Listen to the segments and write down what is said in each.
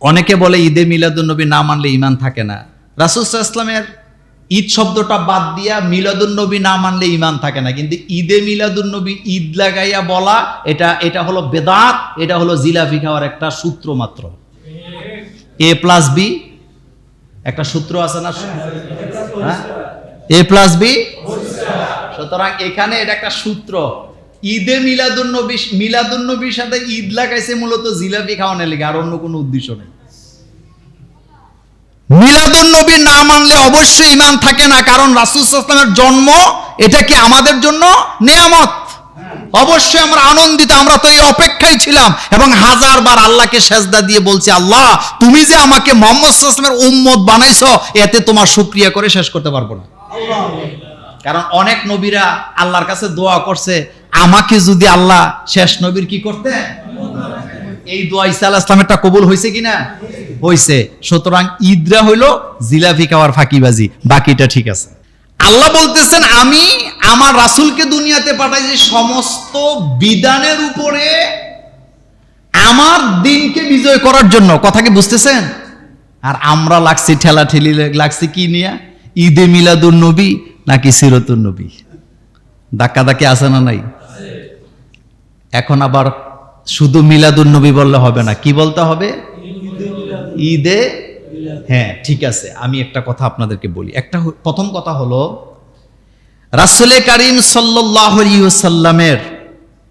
অনেকে বলে ঈদে মিলাদুন্নবী না মানলে ইমান থাকে না। রাসুল ইসলামের ঈদ শব্দটা বাদ দিয়া মিলাদুন্নবী না মানলে ইমান থাকে না। কিন্তু ঈদে মিলাদুন্নবী ঈদ লাগাইয়া বলা, এটা এটা হলো বেদাত, এটা হলো জিলাপি খাওয়ার একটা সূত্র মাত্র। এ প্লাস বি, একটা সূত্র আছে না? হ্যাঁ? A plus B? সুতরাং এখানে এটা একটা সূত্র। ঈদে মিলাদুন্নবী মিলাদুন্নবীর সাথে ঈদ লাগাইছে মূলত জিলাপি খাওয়ানোর লেগে, আর অন্য কোনো উদ্দেশ্য নেই। মিলাদুন্নবী না মানলে অবশ্যই ইমান থাকে না, কারণ রাসুলের জন্ম এটা কি আমাদের জন্য? নেয়ামত। অবশ্যই আমরা আনন্দিত, আমরা তো এই অপেক্ষায় ছিলাম, এবং হাজার বার আল্লাহকে সেজদা দিয়ে বলছি, আল্লাহ, তুমি যে আমাকে মোহাম্মদ উম্মত বানাইছো, এতে তোমার শুক্রিয়া করে শেষ করতে পারব না। কারণ অনেক নবীরা আল্লাহর কাছে দোয়া করছে, আমাকে যদি আল্লাহ শেষ নবীর কি করতে? এই দোয়া ইসা আলাহ ইসলামেরটা কবুল হয়েছে কিনা? হয়েছে। সুতরাং ঈদরা হইল জিলাপি খাওয়ার ফাঁকিবাজি, বাকিটা ঠিক আছে। আল্লাহ বলতেছেন, আমি আমার রাসূলকে দুনিয়াতে পাঠাইছি সমস্ত বিধানের উপরে আমার দিনকে বিজয় করার জন্য। কথা কি বুঝতেছেন? আর আমরা লাগছি ঠেলা ঠেলি লাগছি কি নিয়ে? ঈদে মিলাদুন নবী নাকি সিরতুন নবী? ধাক্কা ধাক্কি আছে না নাই? এখন আবার শুধু মিলাদুন নবী বললে হবে না। কি বলতে হবে? ঈদে হ্যাঁ ঠিক আছে, আমি একটা কথা আপনাদেরকে বলি। একটা প্রথম কথা হলো, রাসুলে কারিম সাল্লামের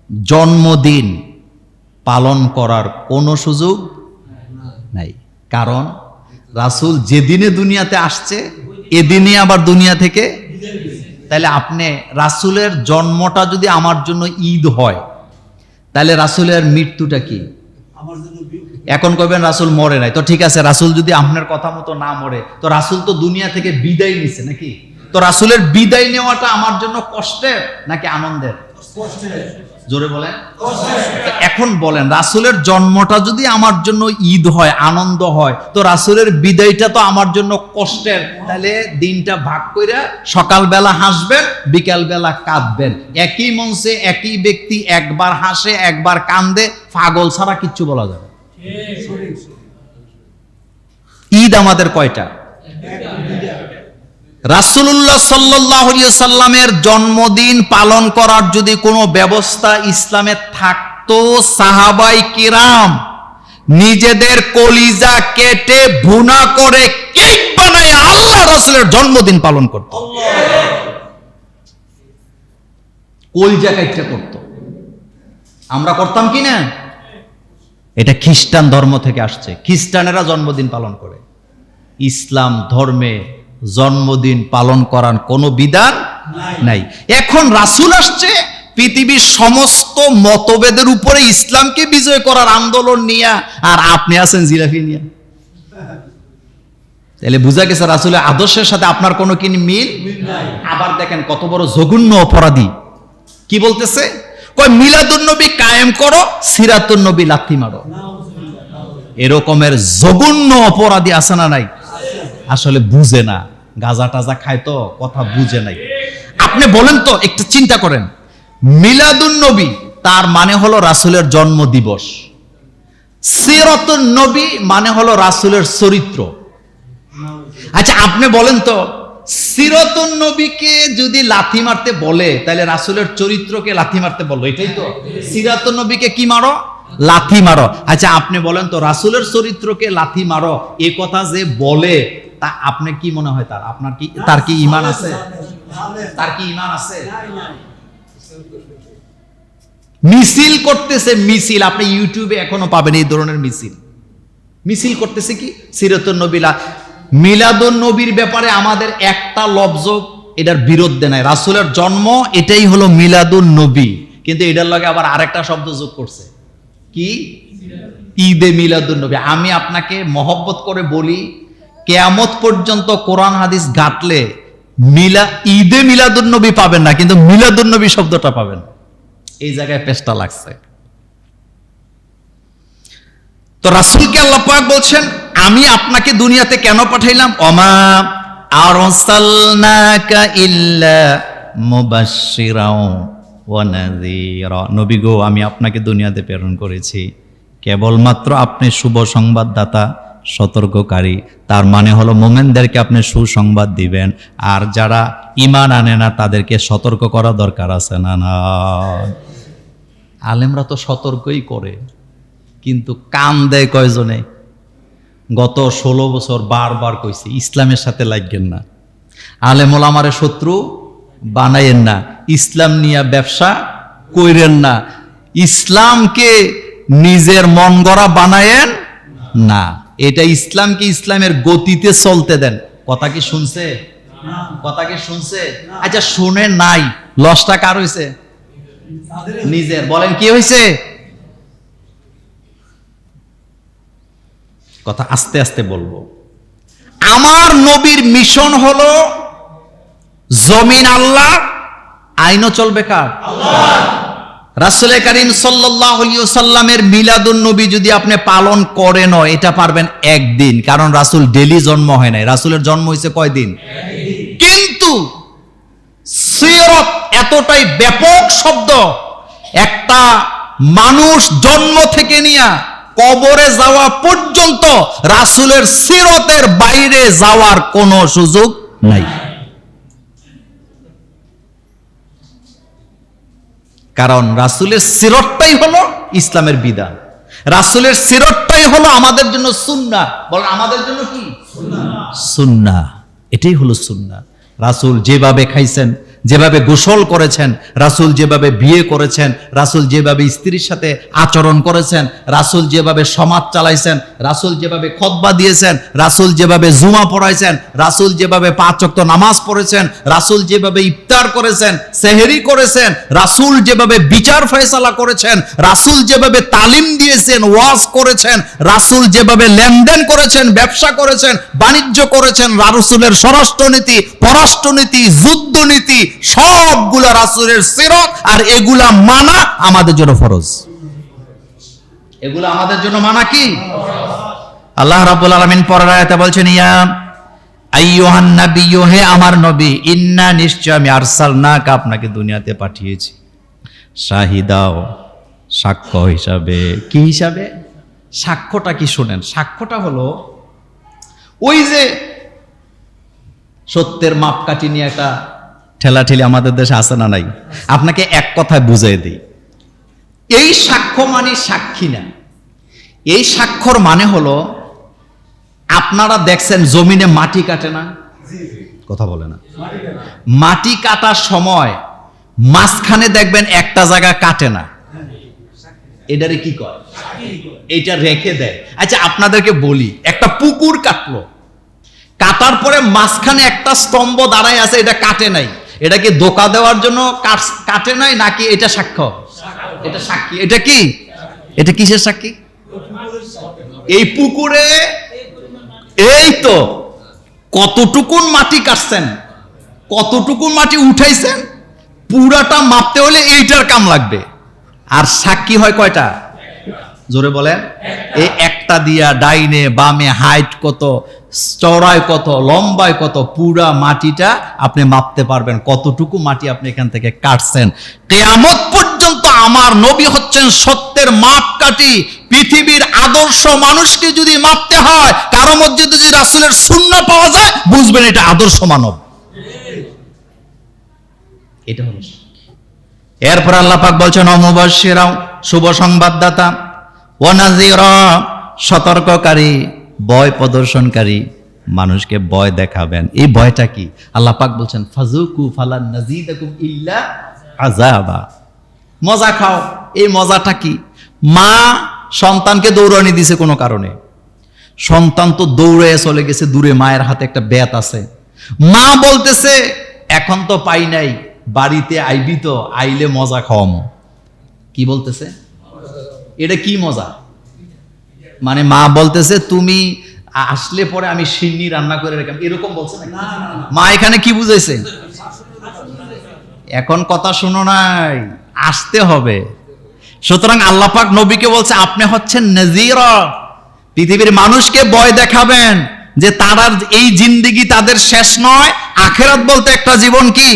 জন্মদিন পালন করার কোনো সুযোগ নাই। কারণ রাসূল যেদিনে দুনিয়াতে আসছে, এদিনে আবার দুনিয়া থেকে তাহলে আপনি রাসুলের জন্মটা যদি আমার জন্য ঈদ হয় তাহলে রাসুলের মৃত্যুটা কি? এখন কবেন রাসুল মরে নাই। তো ঠিক আছে রাসুল যদি আপনার কথা মতো না মরে তো রাসুল তো দুনিয়া থেকে বিদায় নিছে নাকি? তো রাসুলের বিদায় নেওয়াটা আমার জন্য কষ্টের নাকি আনন্দের? জোরে বলেন। এখন বলেন রাসুলের জন্মটা যদি আমার জন্য ঈদ হয় আনন্দ হয় তো রাসুলের বিদায়টা তো আমার জন্য কষ্টের। তাহলে দিনটা ভাগ করে সকালবেলা হাসবেন বিকালবেলা কাঁদবেন। একই মঞ্চে একই ব্যক্তি একবার হাসে একবার কান্দে পাগল ছাড়া কিচ্ছু বলা যাবে ঈদ আমাদের কয়টা? রাসূলুল্লাহ সাল্লাল্লাহু সাল্লামের জন্মদিন পালন করার যদি কোনো ব্যবস্থা ইসলামে থাকতো, সাহাবাই কিরাম নিজেদের কলিজা কেটে ভুনা করে কেক বানায় আল্লাহ রাসূলের জন্মদিন পালন করত। কলিজা কাইটটা করত। আমরা করতাম কি না? এটা খ্রিস্টান ধর্ম থেকে আসছে। খ্রিস্টানেরা জন্মদিন পালন করে। ইসলাম ধর্মে জন্মদিন পালন করার কোনো বিধান নাই। এখন রাসূল আসছে, পৃথিবীর সমস্ত মতভেদের উপরে ইসলামকে বিজয় করার আন্দোলন নিয়ে, আর আপনি আছেন জিলাফি নিয়ে। তাহলে বোঝা গেছে রাসূলের আদর্শের সাথে আপনার কোনো কি মিল? আবার দেখেন কত বড় জঘন্য অপরাধী। কি বলতেছে? কয় মিলাদুন্নবী কায়েম করো সিরাতুন্নবী লাথি মারো। এরকমের জঘন্য অপরাধী আছে না নাই? আসলে বুঝে না। গাজা টাজা খায় তো, কথা বুঝে নাই। আপনি বলেন তো, একটু চিন্তা করেন। মিলাদুন নবী, তার মানে হলো রাসুলের জন্ম দিবস সিরাতুন নবী মানে হলো রাসুলের চরিত্র। আচ্ছা আপনি বলেন তো, সিরতুন নবীকে যদি লাথি মারতে বলে, তাহলে রাসুলের চরিত্রকে লাথি মারতে বলল এটাই তো। সিরাতুন নবীকে কি মারো? লাথি মারো। আচ্ছা আপনি বলেন তো, রাসুলের চরিত্রকে লাথি মারো, এ কথা যে বলে তা আপনি কি মনে হয় তার? আপনার কি তার কি ঈমান আছে। তার কি ঈমান আছে? মিছিল করতেছে মিছিল আপনি ইউটিউবে এখনও পাবেন এই ধরনের মিছিল। মিছিল করতেছে কি? সিরতুন নবিলা মিলাদুন নবীর ব্যাপারে আমাদের একটা লব্জ এটার বিরুদ্ধে নাই। রাসূলের জন্ম এটাই হলো মিলাদুন নবী কিন্তু এটার লগে আবার আরেকটা শব্দ যোগ করছে। কি? ঈদে মিলাদুন নবী। আমি আপনাকে মহব্বত করে বলি কেয়ামত পর্যন্ত কোরআন হাদিস ঘাটলে মিলা, ঈদে মিলাদুন্নবী পাবেন না, কিন্তু মিলাদুন নবী শব্দটা পাবেন। এই জায়গায় পেশটা লাগছে। তো রাসূলকে আল্লাহ পাক বলছেন, আমি আপনাকে দুনিয়াতে কেন পাঠাইলাম? অমা আর নবী গো, আমি আপনাকে দুনিয়াতে প্রেরণ করেছি। কেবলমাত্র আপনি শুভ সংবাদদাতা সতর্ককারী। তার মানে হলো মোমেনদেরকে আপনি সুসংবাদ দিবেন, আর যারা ইমান আনে না, তাদেরকে সতর্ক করা দরকার আছে। না না। আলেমরা তো সতর্কই করে, কিন্তু কান দেয় কয়জনে? গত ষোলো বছর বারবার কইছে, ইসলামের সাথে লাগবেন না। আলেম ওলামারে শত্রু বানাইয়েন না, ইসলাম নিয়ে ব্যবসা কইরেন না। ইসলামকে নিজের মন গড়া বানায়েন না। এটা ইসলামকে ইসলামের গতিতে চলতে দেন। কথা কি শুনছে? কথা কি শুনছে? আচ্ছা শুনে নাই। লসটা কার হয়েছে নিজের। বলেন, কি হয়েছে কথা আস্তে আস্তে বলব। আমার নবীর মিশন হলো, জমিন আল্লাহ, আইনও চলবে কার? রাসুল করিম সাল্লামের মিলাদুন নবী যদি আপনি পালন করেন এটা পারবেন একদিন। কারণ রাসুল ডেলি জন্ম হয় নাই। রাসুলের জন্ম হয়েছে কয়দিন? কিন্তু এতটাই ব্যাপক শব্দ, একটা মানুষ জন্ম থেকে নিয়ে কবরে যাওয়া পর্যন্ত রাসুলের সিরতের বাইরে যাওয়ার কোনো সুযোগ নাই। কারণ রাসুলের সিরতটাই হলো ইসলামের বিধান। রাসুলের সিরতটাই হলো আমাদের জন্য সুন্না বলেন, আমাদের জন্য কি? সুন্না এটাই হলো সুন্না রাসুল যেভাবে খাইছেন যেভাবে গোসল করেছেন রাসুল যেভাবে বিয়ে করেছেন রাসুল যেভাবে স্ত্রীর সাথে আচরণ করেছেন রাসুল যেভাবে সমাজ চালাইছেন রাসুল যেভাবে খতবা দিয়েছেন রাসুল যেভাবে জুমা পড়াইছেন রাসুল যেভাবে পাঁচ ওয়াক্ত নামাজ পড়েছেন রাসুল যেভাবে ইফতার করেছেন সেহেরি করেছেন রাসুল যেভাবে বিচার ফয়সালা করেছেন রাসুল যেভাবে তালিম দিয়েছেন ওয়াজ করেছেন রাসুল যেভাবে লেনদেন করেছেন ব্যবসা করেছেন বাণিজ্য করেছেন রাসুলের স্বরাষ্ট্রনীতি পররাষ্ট্রনীতি যুদ্ধনীতি সবগুলা রাসুলের সিরত আর এগুলা মানা আমাদের জন্য ফরজ। এগুলা আমাদের জন্য মানা কি? আল্লাহ রাব্বুল আলামিন পরের আয়াতে বলছেন, ইয়া আইয়ুহান নাবিয়্যু, হে আমার নবী, ইন্না নিশ্চয় আমি আরসালনাকা আপনাকে দুনিয়াতে পাঠিয়েছি। শাহিদাও, সাক্ষ্য হিসাবে। কি হিসাবে? সাক্ষ্যটা কি শুনেন? সাক্ষ্যটা হলো, ওই যে সত্যের মাপকাঠি নিয়ে একটা ঠেলাঠেলি আমাদের দেশে আছে না নাই? আপনাকে এক কথায় বুঝিয়ে দিই। এই সাক্ষ্য মানে সাক্ষী না। এই স্বাক্ষর মানে হলো, আপনারা দেখছেন জমিনে মাটি কাটে না? কথা বলে না। মাটি কাটার সময় মাঝখানে দেখবেন একটা জায়গা কাটে না। এটারে কি কয়? এটা রেখে দেয়। আচ্ছা আপনাদেরকে বলি, একটা পুকুর কাটলো। কাটার পরে মাঝখানে একটা স্তম্ভ দাঁড়ায় আছে, এটা কাটে নাই। এটা কি দোকা দেওয়ার জন্য কাট- নাই নাকি এটা সাক্ষ্য? এটা সাক্ষী। এটা কি? এটা কিসের সাক্ষী? এই পুকুরে এই তো কতটুকুন মাটি কাটছেন? কতটুকুন মাটি উঠাইছেন? পুরাটা মাপতে হলে এইটার কাম লাগবে। আর সাক্ষী হয় কয়টা? জোরে বলেন এই একটা দিয়া ডাইনে বামে হাইট কত চড়ায় কত, লম্বায় কত, পুরা মাটিটা আপনি মাপতে পারবেন। কতটুকু মাটি আপনি এখান থেকে কাটছেন? কেয়ামত পর্যন্ত আমার নবী হচ্ছেন সত্যের মাপকাঠি, পৃথিবীর আদর্শ মানুষকে যদি মাপতে হয়, কারও মধ্যে যদি রাসুলের শূন্য পাওয়া যায়, বুঝবেন এটা আদর্শ মানব। এটা হলো এরপর আল্লাহ পাক বলছেন, অমুবাসীরাও, শুভ সংবাদদাতা ওয়ানাজিরা সতর্ককারী বয় প্রদর্শনকারী মানুষকে ভয় দেখাবেন। এই ভয়টা কি? আল্লাহ পাক বলছেন ফাজুকু ফালান নাজিদাকুম ইল্লা আযাবা। মজা খাও। এই মজাটা কি? মা সন্তানকে দৌড়ানি দিছে কোনো কারণে। সন্তান তো দৌড়ে চলে গেছে দূরে, মায়ের হাতে একটা ব্যাত আছে। মা বলতেছে, এখন তো পাই নাই, বাড়িতে আইবি তো, আইলে মজা খাওয়াম। কি বলতেছে? এটা কি মজা? মানে মা বলতেছে তুমি আসলে পরে আমি সিন্নি রান্না করে রেখে এরকম বলছে না মা এখানে কি বুঝাইছে? এখন কথা শুনো নাই আসতে হবে। সুতরাং আল্লাপাক নবীকে বলছে আপনি হচ্ছেন নজির। পৃথিবীর মানুষকে ভয় দেখাবেন যে তারা এই জিন্দিগি তাদের শেষ নয়। আখেরাত বলতে একটা জীবন কি?